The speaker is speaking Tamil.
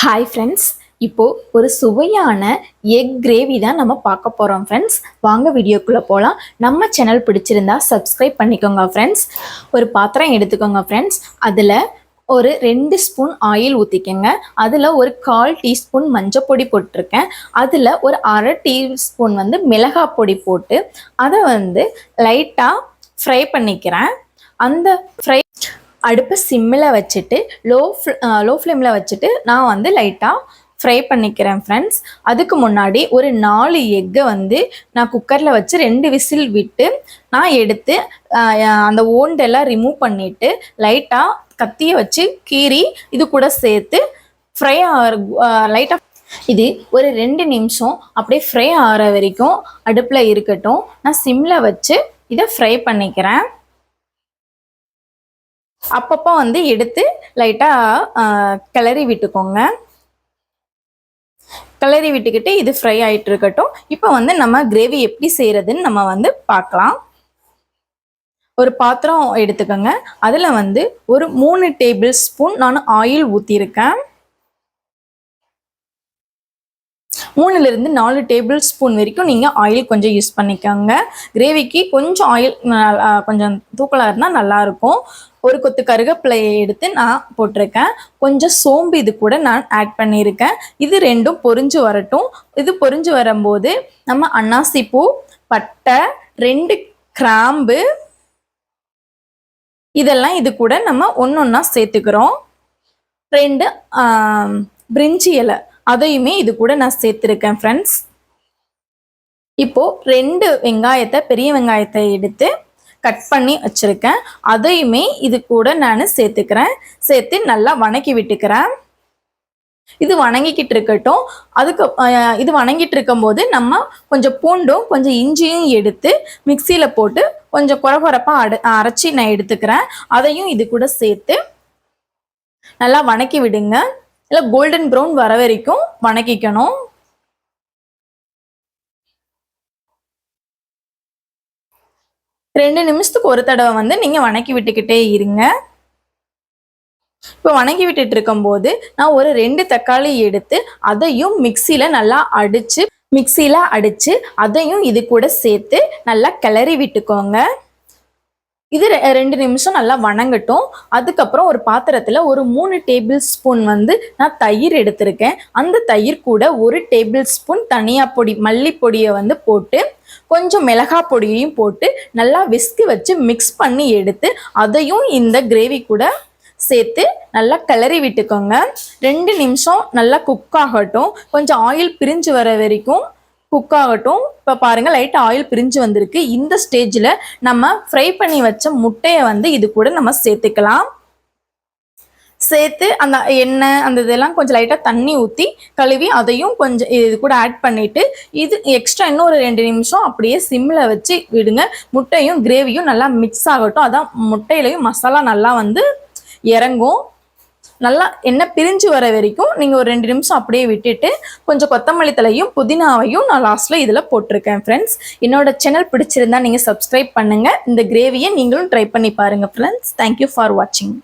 ஹாய் ஃப்ரெண்ட்ஸ் இப்போது ஒரு சுவையான எக் கிரேவி தான் நம்ம பார்க்க போகிறோம் ஃப்ரெண்ட்ஸ் வாங்க வீடியோக்குள்ளே போகலாம் நம்ம சேனல் பிடிச்சிருந்தா சப்ஸ்கிரைப் பண்ணிக்கோங்க ஃப்ரெண்ட்ஸ் ஒரு பாத்திரம் எடுத்துக்கோங்க ஃப்ரெண்ட்ஸ் அதில் ஒரு ரெண்டு ஸ்பூன் ஆயில் ஊற்றிக்கங்க அதில் ஒரு கால் டீஸ்பூன் மஞ்சள் பொடி போட்டிருக்கேன். அதில் ஒரு அரை டீஸ்பூன் வந்து மிளகாய் பொடி போட்டு அதை வந்து லைட்டாக ஃப்ரை பண்ணிக்கிறேன். அந்த ஃப்ரை அடுப்பு சிம்மில் வச்சுட்டு லோ லோ ஃப்ளேமில் வச்சுட்டு நான் வந்து லைட்டாக ஃப்ரை பண்ணிக்கிறேன் ஃப்ரெண்ட்ஸ் அதுக்கு முன்னாடி ஒரு நாலு எக்கை வந்து நான் குக்கரில் வச்சு ரெண்டு விசில் விட்டு நான் எடுத்து அந்த ஓண்டெல்லாம் ரிமூவ் பண்ணிவிட்டு லைட்டாக கத்தியை வச்சு கீறி இது கூட சேர்த்து ஃப்ரை ஆகிற லைட்டாக இது ஒரு ரெண்டு நிமிஷம் அப்படியே ஃப்ரை ஆகிற வரைக்கும் அடுப்பில் இருக்கட்டும். நான் சிம்மில் வச்சு இதை ஃப்ரை பண்ணிக்கிறேன். அப்பப்போ வந்து எடுத்து லைட்டாக கிளறி விட்டுக்கோங்க. கிளறி விட்டுக்கிட்டு இது ஃப்ரை ஆகிட்டு இருக்கட்டும். இப்போ வந்து நம்ம கிரேவி எப்படி செய்கிறதுன்னு நம்ம வந்து பார்க்கலாம். ஒரு பாத்திரம் எடுத்துக்கோங்க. அதில் வந்து ஒரு மூணு டேபிள் ஸ்பூன் நான் ஆயில் ஊற்றிருக்கேன் மூணுலேருந்து நாலு டேபிள் ஸ்பூன் வரைக்கும் நீங்கள் ஆயில் கொஞ்சம் யூஸ் பண்ணிக்கோங்க. கிரேவிக்கு கொஞ்சம் ஆயில் கொஞ்சம் தூக்கலாக இருந்தால் நல்லாயிருக்கும் ஒரு கொத்து கருவேப்பிலையை எடுத்து நான் போட்டிருக்கேன். கொஞ்சம் சோம்பு இது கூட நான் ஆட் பண்ணியிருக்கேன். இது ரெண்டும் பொரிஞ்சு வரட்டும். இது பொரிஞ்சு வரும்போது நம்ம அன்னாசிப்பூ பட்டை ரெண்டு கிராம்பு இதெல்லாம் இது கூட நம்ம ஒன்று ஒன்றா சேர்த்துக்கிறோம். ரெண்டு பிரிஞ்சி இலை. அதையுமே இது கூட நான் சேர்த்துருக்கேன் ஃப்ரெண்ட்ஸ் இப்போது ரெண்டு வெங்காயத்தை பெரிய வெங்காயத்தை எடுத்து கட் பண்ணி வச்சுருக்கேன். அதையுமே இது கூட நான் சேர்த்துக்கிறேன். சேர்த்து நல்லா வணக்கி விட்டுக்கிறேன். இது வணங்கிக்கிட்டு இருக்கட்டும். அதுக்கு இது வணங்கிட்டு இருக்கும்போது நம்ம கொஞ்சம் பூண்டும் கொஞ்சம் இஞ்சியும் எடுத்து மிக்சியில் போட்டு கொஞ்சம் குறகுறப்பாக அடு அரைச்சி நான் எடுத்துக்கிறேன். அதையும் இது கூட சேர்த்து நல்லா வணக்கி விடுங்க. இல்லை கோல்டன் ப்ரௌன் வர வரைக்கும் வணக்கிக்கணும். ரெண்டு நிமிஷத்துக்கு ஒரு தடவை வந்து நீங்கள் வணக்கி விட்டுக்கிட்டே இருங்க. இப்போ வணங்கி விட்டுட்டு இருக்கும்போது நான் ஒரு ரெண்டு தக்காளி எடுத்து அதையும் மிக்சியில் நல்லா அடித்து மிக்சியில் அடித்து அதையும் இது கூட சேர்த்து நல்லா கிளறி விட்டுக்கோங்க. இது ரெ- ரெண்டு நிமிஷம் நல்லா வணங்கட்டும். அதுக்கப்புறம் ஒரு பாத்திரத்தில் ஒரு மூணு டேபிள் ஸ்பூன் வந்து நான் தயிர் எடுத்திருக்கேன். அந்த தயிர் கூட ஒரு டேபிள் ஸ்பூன் தனியா பொடி மல்லிப்பொடியை வந்து போட்டு கொஞ்சம் மிளகாய் பொடியையும் போட்டு நல்லா விஸ்கு வச்சு மிக்ஸ் பண்ணி எடுத்து அதையும் இந்த கிரேவி கூட சேர்த்து நல்லா கிளறி விட்டுக்கோங்க. ரெண்டு நிமிஷம் நல்லா குக் ஆகட்டும். கொஞ்சம் ஆயில் பிரிஞ்சு வர வரைக்கும் குக் ஆகட்டும். இப்போ பாருங்கள் லைட்டாக ஆயில் பிரிஞ்சு வந்திருக்கு. இந்த ஸ்டேஜில் நம்ம ஃப்ரை பண்ணி வச்ச முட்டையை வந்து இது கூட நம்ம சேர்த்துக்கலாம். சேர்த்து அந்த எண்ணெய் அந்த இதெல்லாம் கொஞ்சம் லைட்டாக தண்ணி ஊற்றி கழுவி அதையும் கொஞ்சம் இது கூட ஆட் பண்ணிவிட்டு இது எக்ஸ்ட்ரா இன்னும் ஒரு ரெண்டு நிமிஷம் அப்படியே சிம்மில் வச்சு விடுங்க. முட்டையும் கிரேவியும் நல்லா மிக்ஸ் ஆகட்டும். அதான் முட்டையிலையும் மசாலா நல்லா வந்து இறங்கும். நல்லா எண்ணெய் பிரிஞ்சு வர வரைக்கும் நீங்கள் ஒரு ரெண்டு நிமிஷம் அப்படியே விட்டுட்டு கொஞ்சம் கொத்தமல்லி தலையும் புதினாவையும் நான் லாஸ்ட்டில் இதில் போட்டிருக்கேன் ஃப்ரெண்ட்ஸ் என்னோட சேனல் பிடிச்சிருந்தா நீங்கள் சப்ஸ்கிரைப் பண்ணுங்கள் இந்த கிரேவியை நீங்களும் ட்ரை பண்ணி பாருங்கள் ஃப்ரெண்ட்ஸ் தேங்க்யூ ஃபார் வாட்சிங்